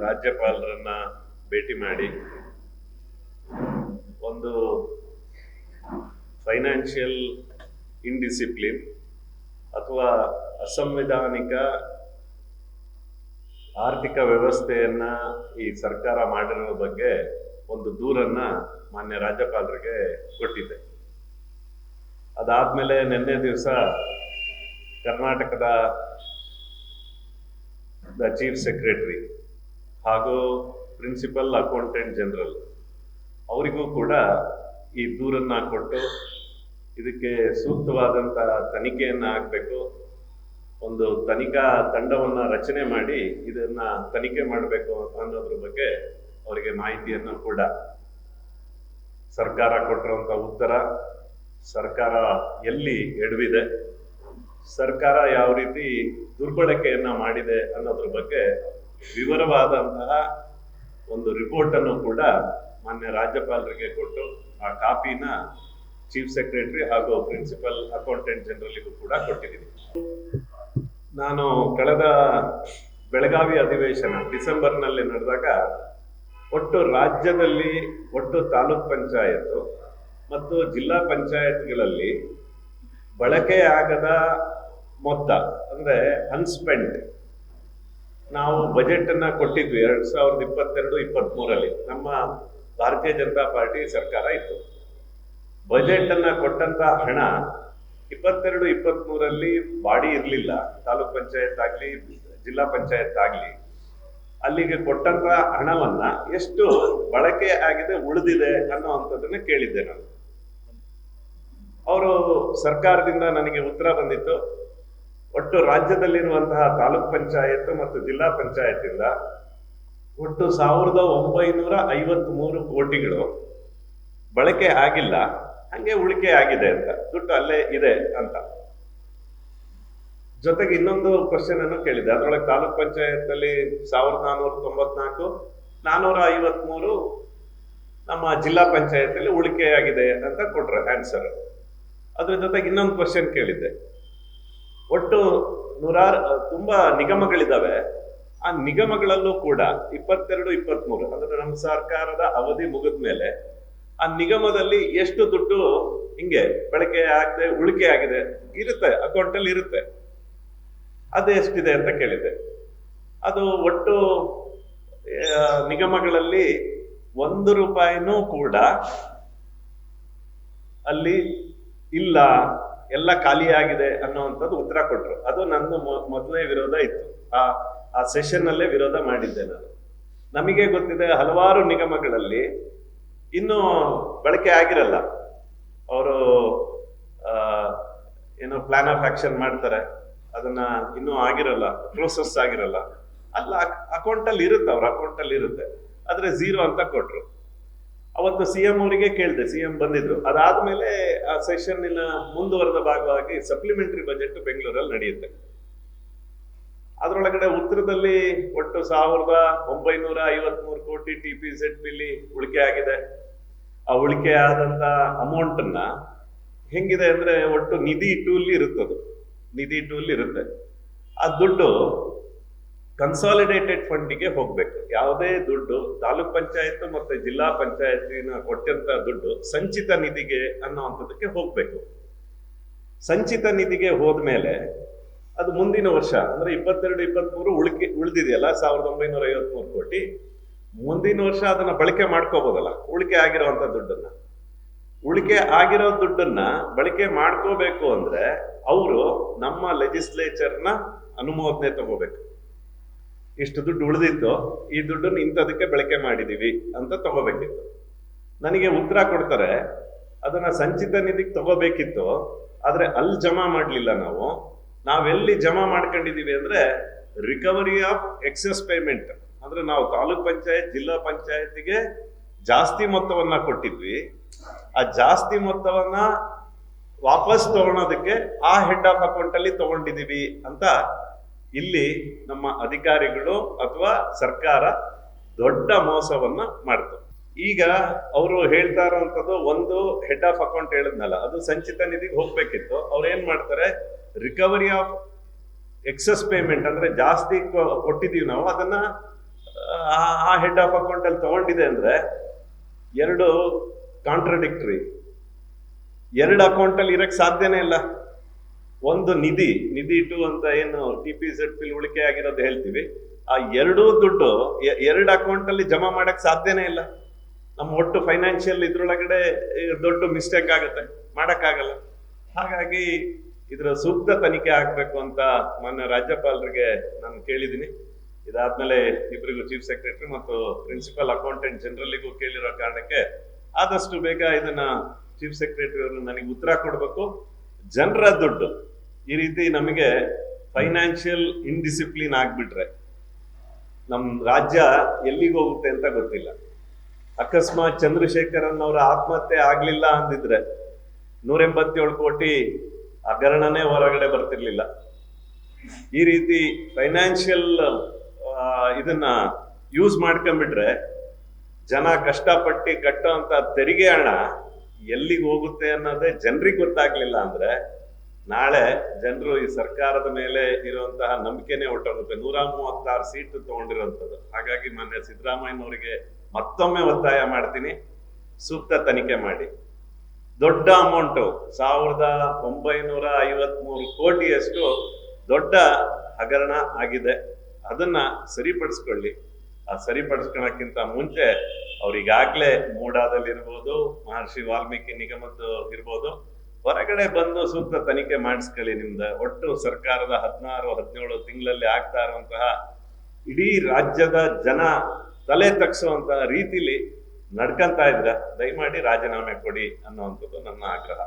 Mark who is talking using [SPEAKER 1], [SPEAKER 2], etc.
[SPEAKER 1] ರಾಜ್ಯಪಾಲರನ್ನ ಭೇಟಿ ಮಾಡಿ ಒಂದು ಫೈನಾನ್ಷಿಯಲ್ ಇನ್ಡಿಸಿಪ್ಲಿನ್ ಅಥವಾ ಅಸಂವಿಧಾನಿಕ ಆರ್ಥಿಕ ವ್ಯವಸ್ಥೆಯನ್ನ ಈ ಸರ್ಕಾರ ಮಾಡಿರೋ ಬಗ್ಗೆ ಒಂದು ದೂರನ್ನ ಮಾನ್ಯ ರಾಜ್ಯಪಾಲರಿಗೆ ಕೊಟ್ಟಿದ್ದೆ. ಅದಾದ್ಮೇಲೆ ನಿನ್ನೆ ದಿವಸ ಕರ್ನಾಟಕದ ಚೀಫ್ ಸೆಕ್ರೆಟರಿ ಹಾಗೂ ಪ್ರಿನ್ಸಿಪಲ್ ಅಕೌಂಟೆಂಟ್ ಜನರಲ್ ಅವರಿಗೂ ಕೂಡ ಈ ದೂರನ್ನ ಕೊಟ್ಟು ಇದಕ್ಕೆ ಸೂಕ್ತವಾದಂಥ ತನಿಖೆಯನ್ನ ಆಗಬೇಕು. ಒಂದು ತನಿಖಾ ತಂಡವನ್ನ ರಚನೆ ಮಾಡಿ ಇದನ್ನ ತನಿಖೆ ಮಾಡಬೇಕು ಅನ್ನೋದ್ರ ಬಗ್ಗೆ ಅವರಿಗೆ ಮಾಹಿತಿಯನ್ನು ಕೂಡ ಸರ್ಕಾರ ಕೊಟ್ಟಿರುವಂತ ಉತ್ತರ ಸರ್ಕಾರ ಎಲ್ಲಿ ಎಡವಿದೆ, ಸರ್ಕಾರ ಯಾವ ರೀತಿ ದುರ್ಬಳಕೆಯನ್ನು ಮಾಡಿದೆ ಅನ್ನೋದ್ರ ಬಗ್ಗೆ ವಿವರವಾದಂತಹ ಒಂದು ರಿಪೋರ್ಟ್ ಅನ್ನು ಕೂಡ ಮಾನ್ಯ ರಾಜ್ಯಪಾಲರಿಗೆ ಕೊಟ್ಟು ಆ ಕಾಪಿನ ಚೀಫ್ ಸೆಕ್ರೆಟರಿ ಹಾಗೂ ಪ್ರಿನ್ಸಿಪಲ್ ಅಕೌಂಟೆಂಟ್ ಜನರಲ್ಗೂ ಕೂಡ ಕೊಟ್ಟಿದ್ದೀನಿ. ನಾನು ಕಳೆದ ಬೆಳಗಾವಿ ಅಧಿವೇಶನ ಡಿಸೆಂಬರ್ನಲ್ಲಿ ನಡೆದಾಗ ಒಟ್ಟು ರಾಜ್ಯದಲ್ಲಿ ಒಟ್ಟು ತಾಲೂಕ್ ಪಂಚಾಯತ್ ಮತ್ತು ಜಿಲ್ಲಾ ಪಂಚಾಯತ್ಗಳಲ್ಲಿ ಬಳಕೆ ಆಗದ ಮೊತ್ತ, ಅಂದ್ರೆ ಅನ್ಸ್ಪೆಂಡ್ ನಾವು ಬಜೆಟ್ ಅನ್ನ ಕೊಟ್ಟಿದ್ವಿ ಎರಡ್ ಸಾವಿರದ ಇಪ್ಪತ್ತೆರಡು ಇಪ್ಪತ್ತ್ ಮೂರಲ್ಲಿ ನಮ್ಮ ಭಾರತೀಯ ಜನತಾ ಪಾರ್ಟಿ ಸರ್ಕಾರ ಇತ್ತು. ಬಜೆಟ್ ಅನ್ನ ಕೊಟ್ಟಂತ ಹಣ ಇಪ್ಪತ್ತೆರಡು ಇಪ್ಪತ್ತ್ ಮೂರಲ್ಲಿ ಬಾಡಿ ಇರಲಿಲ್ಲ. ತಾಲೂಕ್ ಪಂಚಾಯತ್ ಆಗ್ಲಿ, ಜಿಲ್ಲಾ ಪಂಚಾಯತ್ ಆಗ್ಲಿ. ಅಲ್ಲಿಗೆ ಕೊಟ್ಟಂತ ಹಣವನ್ನ ಎಷ್ಟು ಬಳಕೆ ಆಗಿದೆ, ಉಳಿದಿದೆ ಅನ್ನೋವಂಥದ್ದನ್ನ ಕೇಳಿದ್ದೆ ನಾನು. ಅವರು ಸರ್ಕಾರದಿಂದ ನನಗೆ ಉತ್ತರ ಬಂದಿತ್ತು. ಒಟ್ಟು ರಾಜ್ಯದಲ್ಲಿರುವಂತಹ ತಾಲೂಕ್ ಪಂಚಾಯತ್ ಮತ್ತು ಜಿಲ್ಲಾ ಪಂಚಾಯತ್ ಇಂದ ಒಟ್ಟು ಸಾವಿರದ ಒಂಬೈನೂರ ಐವತ್ತ್ ಮೂರು ಕೋಟಿಗಳು ಬಳಕೆ ಆಗಿಲ್ಲ. ಹಂಗೆ ಉಳಿಕೆ ಆಗಿದೆ ಅಂತ. ದುಡ್ಡು ಅಲ್ಲೇ ಇದೆ ಅಂತ. ಜೊತೆಗೆ ಇನ್ನೊಂದು ಕ್ವಶನ್ ಅನ್ನು ಕೇಳಿದೆ. ಅದರೊಳಗೆ ತಾಲೂಕ್ ಪಂಚಾಯತ್ ಅಲ್ಲಿ ಸಾವಿರದ ನಾನೂರ ತೊಂಬತ್ನಾಲ್ಕು, ನಾನೂರ ಐವತ್ಮೂರು ನಮ್ಮ ಜಿಲ್ಲಾ ಪಂಚಾಯತ್ ಉಳಿಕೆ ಆಗಿದೆ ಅಂತ ಕೊಟ್ರೆ ಆನ್ಸರ್ ಅದ್ರ ಜೊತೆಗೆ ಇನ್ನೊಂದು ಕ್ವಶನ್ ಕೇಳಿದ್ದೆ. ಒಟ್ಟು ನೂರಾರು ತುಂಬಾ ನಿಗಮಗಳಿದಾವೆ. ಆ ನಿಗಮಗಳಲ್ಲೂ ಕೂಡ ಇಪ್ಪತ್ತೆರಡು, ಇಪ್ಪತ್ಮೂರು, ಅಂದ್ರೆ ನಮ್ಮ ಸರ್ಕಾರದ ಅವಧಿ ಮುಗಿದ ಮೇಲೆ ಆ ನಿಗಮದಲ್ಲಿ ಎಷ್ಟು ದುಡ್ಡು ಹಿಂಗೆ ಬಳಕೆ ಆಗದೆ, ಉಳಿಕೆ ಆಗಿದೆ, ಇರುತ್ತೆ ಅಕೌಂಟ್ ಅಲ್ಲಿ ಇರುತ್ತೆ. ಅದು ಎಷ್ಟಿದೆ ಅಂತ ಕೇಳಿದೆ. ಅದು ಒಟ್ಟು ನಿಗಮಗಳಲ್ಲಿ ಒಂದು ರೂಪಾಯಿನೂ ಕೂಡ ಅಲ್ಲಿ ಇಲ್ಲ. ಎಲ್ಲ ಖಾಲಿಯಾಗಿದೆ ಅನ್ನೋವಂಥದ್ದು ಉತ್ತರ ಕೊಟ್ರು. ಅದು ನನ್ನ ಮೊದಲೇ ಮೊದಲನೇ ವಿರೋಧ ಇತ್ತು. ಆ ಆ ಸೆಷನ್ ಅಲ್ಲೇ ವಿರೋಧ ಮಾಡಿದ್ದೆ ನಾನು. ನಮಗೆ ಗೊತ್ತಿದೆ ಹಲವಾರು ನಿಗಮಗಳಲ್ಲಿ ಇನ್ನೂ ಬಳಕೆ ಆಗಿರಲ್ಲ. ಅವರು ಏನೋ ಪ್ಲಾನ್ ಆಫ್ ಆಕ್ಷನ್ ಮಾಡ್ತಾರೆ. ಅದನ್ನ ಇನ್ನೂ ಆಗಿರಲ್ಲ ಪ್ರೋಸೆಸ್ ಆಗಿರಲ್ಲ. ಅಲ್ಲ ಅಕೌಂಟ್ ಅಲ್ಲಿ ಇರುತ್ತೆ ಅವ್ರ ಅಕೌಂಟ್ ಅಲ್ಲಿ ಇರುತ್ತೆ. ಆದರೆ ಝೀರೋ ಅಂತ ಕೊಟ್ರು. ಅವತ್ತು ಸಿ ಎಂ ಅವರಿಗೆ ಕೇಳಿದೆ ಸಿ ಎಂ ಬಂದಿದ್ರು. ಅದಾದ್ಮೇಲೆ ಆ ಸೆಷನ್ನಿನ ಮುಂದುವರೆದ ಭಾಗವಾಗಿ ಸಪ್ಲಿಮೆಂಟರಿ ಬಜೆಟ್ ಬೆಂಗಳೂರಲ್ಲಿ ನಡೆಯುತ್ತೆ. ಅದರೊಳಗಡೆ ಉತ್ತರದಲ್ಲಿ ಒಟ್ಟು ಸಾವಿರದ ಒಂಬೈನೂರ ಐವತ್ಮೂರು ಕೋಟಿ ಟಿ ಪಿ ಸೆಟ್ ಬಿಲ್ಲಿ ಉಳಿಕೆ ಆಗಿದೆ. ಆ ಉಳಿಕೆ ಆದಂತ ಅಮೌಂಟ್ ಅನ್ನ ಹೆಂಗಿದೆ ಅಂದ್ರೆ ಒಟ್ಟು ನಿಧಿ ಟೂಲ್ ಇರುತ್ತದು. ನಿಧಿ ಟೂಲ್ ಇರುತ್ತೆ. ಆ ದುಡ್ಡು ಕನ್ಸಾಲಿಡೇಟೆಡ್ ಫಂಡಿಗೆ ಹೋಗ್ಬೇಕು. ಯಾವುದೇ ದುಡ್ಡು ತಾಲೂಕ್ ಪಂಚಾಯತ್ ಮತ್ತೆ ಜಿಲ್ಲಾ ಪಂಚಾಯತಿನ ಕೊಟ್ಟಂತ ದುಡ್ಡು ಸಂಚಿತ ನಿಧಿಗೆ ಅನ್ನೋವಂಥದ್ದಕ್ಕೆ ಹೋಗ್ಬೇಕು. ಸಂಚಿತ ನಿಧಿಗೆ ಹೋದ್ಮೇಲೆ ಅದು ಮುಂದಿನ ವರ್ಷ, ಅಂದ್ರೆ ಇಪ್ಪತ್ತೆರಡು, ಇಪ್ಪತ್ಮೂರು ಉಳಿಕೆ, ಉಳಿದಿದೆಯಲ್ಲ, ಸಾವಿರದ ಒಂಬೈನೂರ ಐವತ್ಮೂರು ಕೋಟಿ. ಮುಂದಿನ ವರ್ಷ ಅದನ್ನ ಬಳಕೆ ಮಾಡ್ಕೋಬಹುದಲ್ಲ ಉಳಿಕೆ ಆಗಿರೋವಂಥ ದುಡ್ಡನ್ನ. ಉಳಿಕೆ ಆಗಿರೋ ದುಡ್ಡನ್ನ ಬಳಕೆ ಮಾಡ್ಕೋಬೇಕು ಅಂದ್ರೆ ಅವರು ನಮ್ಮ ಲೆಜಿಸ್ಲೇಚರ್ನ ಅನುಮೋದನೆ ತಗೋಬೇಕು. ಇಷ್ಟು ದುಡ್ಡು ಉಳಿದಿತ್ತು, ಈ ದುಡ್ಡನ್ನು ಇಂಥದಕ್ಕೆ ಬಳಕೆ ಮಾಡಿದೀವಿ ಅಂತ ತಗೋಬೇಕಿತ್ತು. ನನಗೆ ಉತ್ತರ ಕೊಡ್ತಾರೆ, ಅದನ್ನ ಸಂಚಿತ ನಿಧಿಗೆ ತಗೋಬೇಕಿತ್ತು, ಆದರೆ ಅಲ್ಲಿ ಜಮಾ ಮಾಡಲಿಲ್ಲ ನಾವು. ನಾವೆಲ್ಲಿ ಜಮಾ ಮಾಡ್ಕೊಂಡಿದೀವಿ ಅಂದ್ರೆ ರಿಕವರಿ ಆಫ್ ಎಕ್ಸೆಸ್ ಪೇಮೆಂಟ್. ಅಂದ್ರೆ ನಾವು ತಾಲೂಕ್ ಪಂಚಾಯತ್, ಜಿಲ್ಲಾ ಪಂಚಾಯತಿಗೆ ಜಾಸ್ತಿ ಮೊತ್ತವನ್ನ ಕೊಟ್ಟಿದ್ವಿ. ಆ ಜಾಸ್ತಿ ಮೊತ್ತವನ್ನ ವಾಪಸ್ ತಗೊಳೋದಕ್ಕೆ ಆ ಹೆಡ್ ಆಫ್ ಅಕೌಂಟ್ ಅಲ್ಲಿ ತಗೊಂಡಿದೀವಿ ಅಂತ ಇಲ್ಲಿ ನಮ್ಮ ಅಧಿಕಾರಿಗಳು ಅಥವಾ ಸರ್ಕಾರ ದೊಡ್ಡ ಮೋಸವನ್ನ ಮಾಡ್ತು. ಈಗ ಅವರು ಹೇಳ್ತಾ ಇರೋಂಥದ್ದು ಒಂದು ಹೆಡ್ ಆಫ್ ಅಕೌಂಟ್ ಹೇಳಿದ್ನಲ್ಲ, ಅದು ಸಂಚಿತ ನಿಧಿಗೆ ಹೋಗ್ಬೇಕಿತ್ತು. ಅವ್ರು ಏನ್ ಮಾಡ್ತಾರೆ? ರಿಕವರಿ ಆಫ್ ಎಕ್ಸಸ್ ಪೇಮೆಂಟ್ ಅಂದ್ರೆ ಜಾಸ್ತಿ ಕೊ- ಕೊಟ್ಟಿದೀವಿ ನಾವು, ಅದನ್ನ, ಆ ಹೆಡ್ ಆಫ್ ಅಕೌಂಟ್ ಅಲ್ಲಿ ತಗೊಂಡಿದೆ ಅಂದ್ರೆ ಎರಡು ಕಾಂಟ್ರಡಿಕ್ಟ್ರಿ ಎರಡು ಅಕೌಂಟ್ ಅಲ್ಲಿ ಇರಕ್ ಸಾಧ್ಯನೇ ಇಲ್ಲ. ಒಂದು ನಿಧಿ ನಿಧಿ ಟು ಅಂತ ಏನು ಟಿ ಪಿ ಜೆಡ್ ಪಿಲ್ ಉಳಿಕೆ ಆಗಿರೋದು ಹೇಳ್ತೀವಿ. ಆ ಎರಡೂ ದುಡ್ಡು ಎರಡು ಅಕೌಂಟ್ ಅಲ್ಲಿ ಜಮಾ ಮಾಡಕ್ ಸಾಧ್ಯನೇ ಇಲ್ಲ. ನಮ್ಮ ಒಟ್ಟು ಫೈನಾನ್ಷಿಯಲ್ ಇದ್ರೊಳಗಡೆ ದೊಡ್ಡ ಮಿಸ್ಟೇಕ್ ಆಗುತ್ತೆ. ಮಾಡಕ್ಕಾಗಲ್ಲ. ಹಾಗಾಗಿ ಇದರ ಸೂಕ್ತ ತನಿಖೆ ಆಗ್ಬೇಕು ಅಂತ ಮೊನ್ನೆ ರಾಜ್ಯಪಾಲರಿಗೆ ನಾನು ಕೇಳಿದ್ದೀನಿ. ಇದಾದ್ಮೇಲೆ ಇಬ್ಬರಿಗೂ ಚೀಫ್ ಸೆಕ್ರೆಟರಿ ಮತ್ತು ಪ್ರಿನ್ಸಿಪಲ್ ಅಕೌಂಟೆಂಟ್ ಜನರಲ್ಲಿಗೂ ಕೇಳಿರೋ ಕಾರಣಕ್ಕೆ ಆದಷ್ಟು ಬೇಗ ಇದನ್ನ ಚೀಫ್ ಸೆಕ್ರೆಟರಿ ಅವರು ನನಗೆ ಉತ್ತರ ಕೊಡಬೇಕು. ಜನರ ದುಡ್ಡು ಈ ರೀತಿ ನಮಗೆ ಫೈನಾನ್ಷಿಯಲ್ ಇನ್ಡಿಸಿಪ್ಲಿನ್ ಆಗ್ಬಿಟ್ರೆ ನಮ್ಮ ರಾಜ್ಯ ಎಲ್ಲಿಗೆ ಹೋಗುತ್ತೆ ಅಂತ ಗೊತ್ತಿಲ್ಲ. ಅಕಸ್ಮಾತ್ ಚಂದ್ರಶೇಖರನ್ ಅವರ ಆತ್ಮಹತ್ಯೆ ಆಗ್ಲಿಲ್ಲ ಅಂದಿದ್ರೆ ನೂರ ಎಂಬತ್ತೇಳು ಕೋಟಿ ಹಗರಣನೇ ಹೊರಗಡೆ ಬರ್ತಿರ್ಲಿಲ್ಲ. ಈ ರೀತಿ ಫೈನಾನ್ಷಿಯಲ್ ಇದನ್ನ ಯೂಸ್ ಮಾಡ್ಕೊಂಡ್ಬಿಟ್ರೆ ಜನ ಕಷ್ಟಪಟ್ಟು ಕಟ್ಟೋಂತ ತೆರಿಗೆ ಹಣ ಎಲ್ಲಿಗೆ ಹೋಗುತ್ತೆ ಅನ್ನೋದೇ ಜನರಿಗೆ ಗೊತ್ತಾಗ್ಲಿಲ್ಲ ಅಂದ್ರೆ ನಾಳೆ ಜನರು ಈ ಸರ್ಕಾರದ ಮೇಲೆ ಇರುವಂತಹ ನಂಬಿಕೆನೇ ಹೊಟ್ಟೋಗುತ್ತೆ ನೂರ ಮೂವತ್ತಾರು ಸೀಟ್ ತಗೊಂಡಿರುವಂಥದ್ದು. ಹಾಗಾಗಿ ಮಾನ್ಯ ಸಿದ್ದರಾಮಯ್ಯನವರಿಗೆ ಮತ್ತೊಮ್ಮೆ ಒತ್ತಾಯ ಮಾಡ್ತೀನಿ. ಸೂಕ್ತ ತನಿಖೆ ಮಾಡಿ. ದೊಡ್ಡ ಅಮೌಂಟು, ಸಾವಿರದ ಒಂಬೈನೂರ ಐವತ್ಮೂರು ಕೋಟಿಯಷ್ಟು ದೊಡ್ಡ ಹಗರಣ ಆಗಿದೆ. ಅದನ್ನ ಸರಿಪಡಿಸ್ಕೊಳ್ಳಿ. ಆ ಸರಿಪಡಿಸ್ಕೊಳಕ್ಕಿಂತ ಮುಂಚೆ ಅವ್ರಿಗಾಗ್ಲೇ ಮೂಡಾದಲ್ಲಿ ಇರ್ಬೋದು ಮಹರ್ಷಿ ವಾಲ್ಮೀಕಿ ನಿಗಮದ್ದು ಇರ್ಬೋದು ಹೊರಗಡೆ ಬಂದು ಸೂಕ್ತ ತನಿಖೆ ಮಾಡಿಸ್ಕೊಳ್ಳಿ ನಿಮ್ದ. ಒಟ್ಟು ಸರ್ಕಾರದ ಹದಿನಾರು, ಹದಿನೇಳು ತಿಂಗಳಲ್ಲಿ ಆಗ್ತಾ ಇರುವಂತಹ ಇಡೀ ರಾಜ್ಯದ ಜನ ತಲೆ ತಗ್ಸುವಂತಹ ರೀತಿಲಿ ನಡ್ಕಂತ ಇದ್ರ. ದಯಮಾಡಿ ರಾಜೀನಾಮೆ ಕೊಡಿ ಅನ್ನುವಂಥದ್ದು ನನ್ನ ಆಗ್ರಹ.